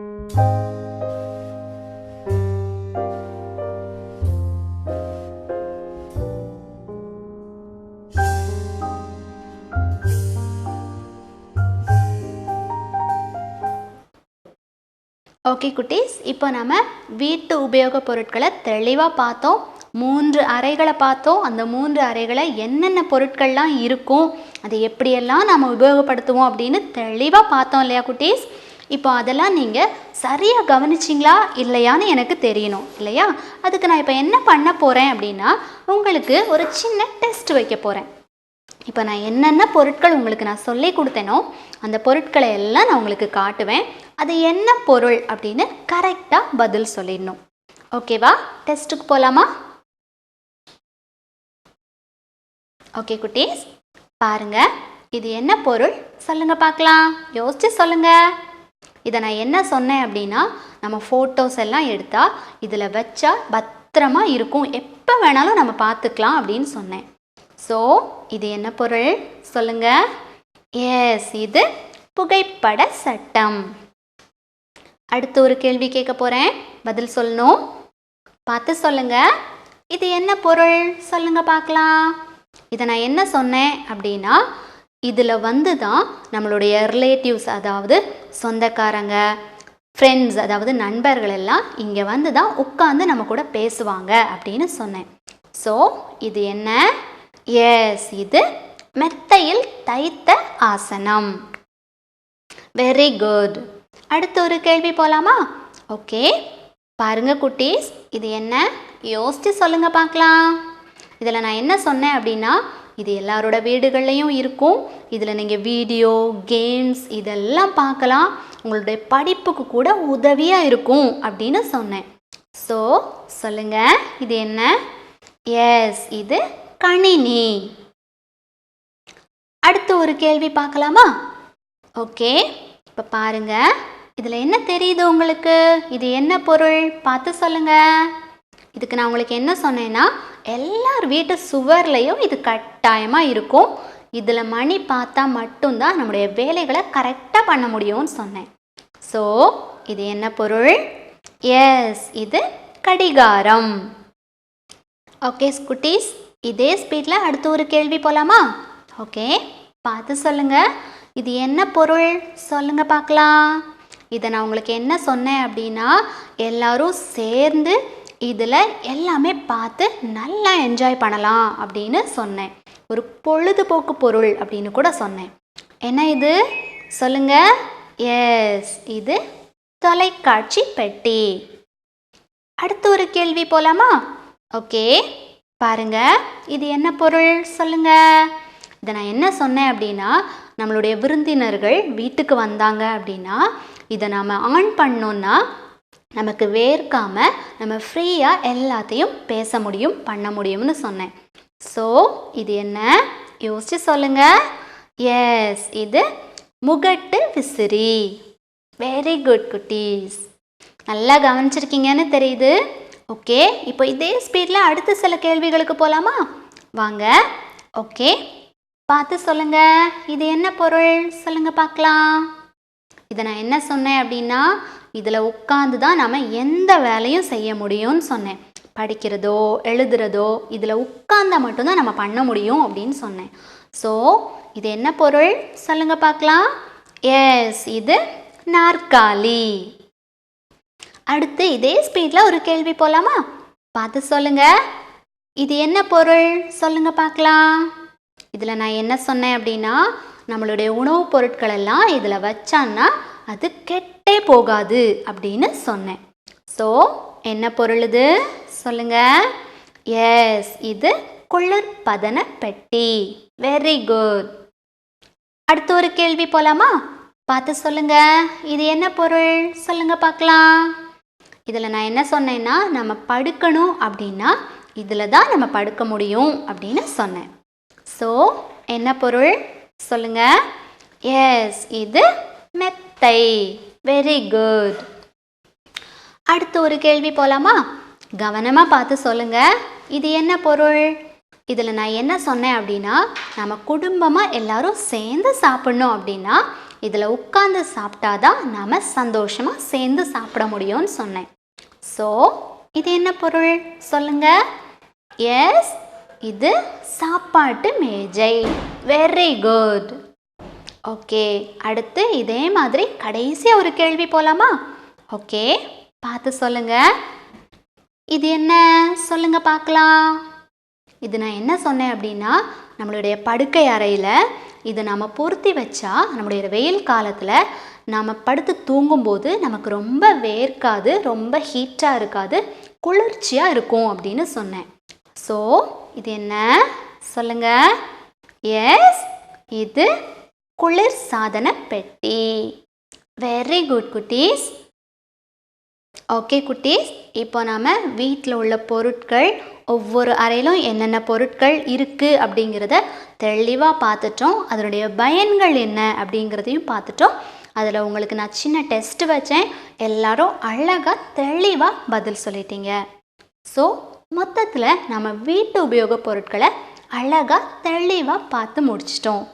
Okay குட்டீஸ் இப்போ நம்ம வீட்டு உபயோகப் பொருட்களை தெளிவாக பார்த்தோம். மூன்று அறைகளை பார்த்தோம். அந்த மூன்று அறைகளை என்னென்ன பொருட்கள்லாம் இருக்கும் அதை எப்படியெல்லாம் நம்ம உபயோகப்படுத்துவோம் அப்படின்னு தெளிவாக பார்த்தோம் இல்லையா குட்டீஸ்? இப்போ அதெல்லாம் நீங்கள் சரியாக கவனிச்சிங்களா இல்லையான்னு எனக்கு தெரியணும் இல்லையா? அதுக்கு நான் இப்போ என்ன பண்ண போகிறேன் அப்படின்னா உங்களுக்கு ஒரு சின்ன டெஸ்ட் வைக்க போகிறேன் இப்போ நான் என்னென்ன பொருட்கள் உங்களுக்கு நான் சொல்லி கொடுத்தேனோ அந்த பொருட்களை எல்லாம் நான் உங்களுக்கு காட்டுவேன். அது என்ன பொருள் அப்படின்னு கரெக்டாக பதில் சொல்லிடணும். ஓகேவா டெஸ்ட்டுக்கு போகலாமா ஓகே குட்டீஸ். பாருங்கள் இது என்ன பொருள்? சொல்லுங்கள் பார்க்கலாம். யோசிச்சு சொல்லுங்கள் இதை நான் என்ன சொன்னேன் அப்படின்னா நம்ம ஃபோட்டோஸ் எல்லாம் எடுத்தா இதில் வச்சா பத்திரமா இருக்கும். எப்போ வேணாலும் நம்ம பார்த்துக்கலாம் அப்படின்னு சொன்னேன். ஸோ இது என்ன பொருள்? சொல்லுங்க. எஸ் இது புகைப்பட சட்டம். அடுத்து ஒரு கேள்வி கேட்க போகிறேன் பதில் சொல்லணும். பார்த்து சொல்லுங்க. இது என்ன பொருள்? சொல்லுங்க பார்க்கலாம். இதை நான் என்ன சொன்னேன் அப்படின்னா இதில் வந்து தான் நம்மளுடைய ரிலேட்டிவ்ஸ் அதாவது சொந்தக்காரங்க ஃப்ரெண்ட்ஸ் அதாவது நண்பர்கள் எல்லாம் இங்கே வந்து தான் உட்காந்து நம்ம கூட பேசுவாங்க அப்படின்னு சொன்னேன். ஸோ இது என்ன? எஸ் இது மெத்தையில் தைத்த ஆசனம். வெரி குட் அடுத்து ஒரு கேள்வி போகலாமா ஓகே பாருங்க குட்டீஸ் இது என்ன? யோசித்து சொல்லுங்க பார்க்கலாம். இதில் நான் என்ன சொன்னேன் அப்படின்னா இது எல்லாரோட வீடுகள்லையும் இருக்கும். இதில் நீங்கள் வீடியோ கேம்ஸ் இதெல்லாம் பார்க்கலாம். உங்களுடைய படிப்புக்கு கூட உதவியாக இருக்கும் அப்படின்னு சொன்னேன். ஸோ சொல்லுங்கள் இது என்ன? எஸ் இது கணினி. அடுத்து ஒரு கேள்வி பார்க்கலாமா? ஓகே இப்போ பாருங்க. இதில் என்ன தெரியுது உங்களுக்கு? இது என்ன பொருள்? பார்த்து சொல்லுங்க. இதுக்கு நான் உங்களுக்கு என்ன சொன்னேன்னா எல்லார் வீட்டு சுவர்லையும் இது கட்டாயமாக இருக்கும். இதில் மணி பார்த்தா மட்டும்தான் நம்முடைய வேலைகளை கரெக்டாக பண்ண முடியும்னு சொன்னேன். ஸோ இது என்ன பொருள்? எஸ் இது கடிகாரம். ஓகே ஸ்குட்டீஸ் இதே ஸ்பீடில் அடுத்து ஒரு கேள்வி போகலாமா ஓகே பார்த்து சொல்லுங்கள் இது என்ன பொருள்? சொல்லுங்கள் பார்க்கலாம். இதை நான் உங்களுக்கு என்ன சொன்னேன் அப்படின்னா எல்லாரும் சேர்ந்து இதில் எல்லாமே பார்த்து நல்லா என்ஜாய் பண்ணலாம் அப்படின்னு சொன்னேன். ஒரு பொழுதுபோக்கு பொருள் அப்படின்னு கூட சொன்னேன். என்ன இது? சொல்லுங்க. எஸ் இது தொலைக்காட்சி பெட்டி. அடுத்து ஒரு கேள்வி போலாமா? ஓகே பாருங்க. இது என்ன பொருள்? சொல்லுங்க. இதை நான் என்ன சொன்னேன் அப்படின்னா நம்மளுடைய விருந்தினர்கள் வீட்டுக்கு வந்தாங்க அப்படின்னா இதை நாம் ஆன் பண்ணோன்னா நமக்கு வேர்க்காமல் நம்ம ஃப்ரீயாக எல்லாத்தையும் பேச முடியும் பண்ண முடியும்னு சொன்னேன். ஸோ இது என்ன? யோசிச்சு சொல்லுங்க. எஸ் இது முகட்டு விசிறி. வெரி குட் குட்டீஸ். நல்லா கவனிச்சிருக்கீங்கன்னு தெரியுது. ஓகே இப்போ இதே ஸ்பீடில் அடுத்த சில கேள்விகளுக்கு போகலாமா வாங்க. ஓகே பார்த்து சொல்லுங்க. இது என்ன பொருள்? சொல்லுங்க பார்க்கலாம். இதை நான் என்ன சொன்னேன் அப்படின்னா இதில் உட்காந்து தான் நம்ம எந்த வேலையும் செய்ய முடியும்னு சொன்னேன். படிக்கிறதோ எழுதுறதோ இதில் உட்காந்தா மட்டும்தான் நம்ம பண்ண முடியும் அப்படின்னு சொன்னேன். ஸோ இது என்ன பொருள்? சொல்லுங்க பார்க்கலாம். எஸ் இது நாற்காலி. அடுத்து இதே ஸ்பீடில் ஒரு கேள்வி போகலாமா பார்த்து சொல்லுங்க. இது என்ன பொருள்? சொல்லுங்க பார்க்கலாம். இதில் நான் என்ன சொன்னேன் அப்படின்னா நம்மளுடைய உணவுப் பொருட்கள் எல்லாம் இதில் வச்சான்னா அது கெட்டே போகாது அப்படின்னு சொன்னேன். ஸோ என்ன பொருள் இது? சொல்லுங்க. எஸ் இது குளிர்பதன பெட்டி. வெரி குட் அடுத்து ஒரு கேள்வி போலாமா? பார்த்து சொல்லுங்க. இது என்ன பொருள்? சொல்லுங்க பார்க்கலாம். இதில் நான் என்ன சொன்னேன்னா நம்ம படுக்கணும் அப்படின்னா இதில் தான் நம்ம படுக்க முடியும் அப்படின்னு சொன்னேன். ஸோ என்ன பொருள்? சொல்லுங்க. எஸ் இது மெத்தை. வெரி குட் அடுத்து ஒரு கேள்வி போலாமா? கவனமாக பார்த்து சொல்லுங்க. இது என்ன பொருள்? இதில் நான் என்ன சொன்னேன் அப்படின்னா நம்ம குடும்பமாக எல்லாரும் சேர்ந்து சாப்பிட்ணும் அப்படின்னா இதில் உட்கார்ந்து சாப்பிட்டாதான் நாம் சந்தோஷமாக சேர்ந்து சாப்பிட முடியும்னு சொன்னேன். ஸோ இது என்ன பொருள்? சொல்லுங்க. எஸ் இது சாப்பாட்டு மேஜை. வெரி குட் ஓகே அடுத்து இதே மாதிரி கடைசியாக ஒரு கேள்வி போகலாமா ஓகே பார்த்து சொல்லுங்க. இது என்ன? சொல்லுங்க பார்க்கலாம். இது நான் என்ன சொன்னேன் அப்படின்னா நம்மளுடைய படுக்கை அறையில் இதை நம்ம பொருத்தி வச்சா நம்மளுடைய வெயில் காலத்தில் நாம் படுத்து தூங்கும்போது நமக்கு ரொம்ப வேர்க்காது ரொம்ப ஹீட்டாக இருக்காது குளிர்ச்சியாக இருக்கும் அப்படின்னு சொன்னேன். ஸோ இது என்ன? சொல்லுங்க. எஸ் இது குளிர் சாதன பெட்டி. வெரி குட் குட்டீஸ். ஓகே குட்டீஸ். இப்போ நாம் வீட்டில் உள்ள பொருட்கள் ஒவ்வொரு அறையிலும் என்னென்ன பொருட்கள் இருக்குது அப்படிங்கிறத தெளிவாக பார்த்துட்டோம். அதனுடைய பயன்கள் என்ன அப்படிங்கிறதையும் பார்த்துட்டோம். அதில் உங்களுக்கு நான் சின்ன டெஸ்ட் வச்சேன். எல்லாரும் அழகாக தெளிவாக பதில் சொல்லிட்டீங்க. ஸோ மொத்தத்தில் நம்ம வீட்டு உபயோகப் பொருட்களை அழகாக தெளிவாக பார்த்து முடிச்சிட்டோம்.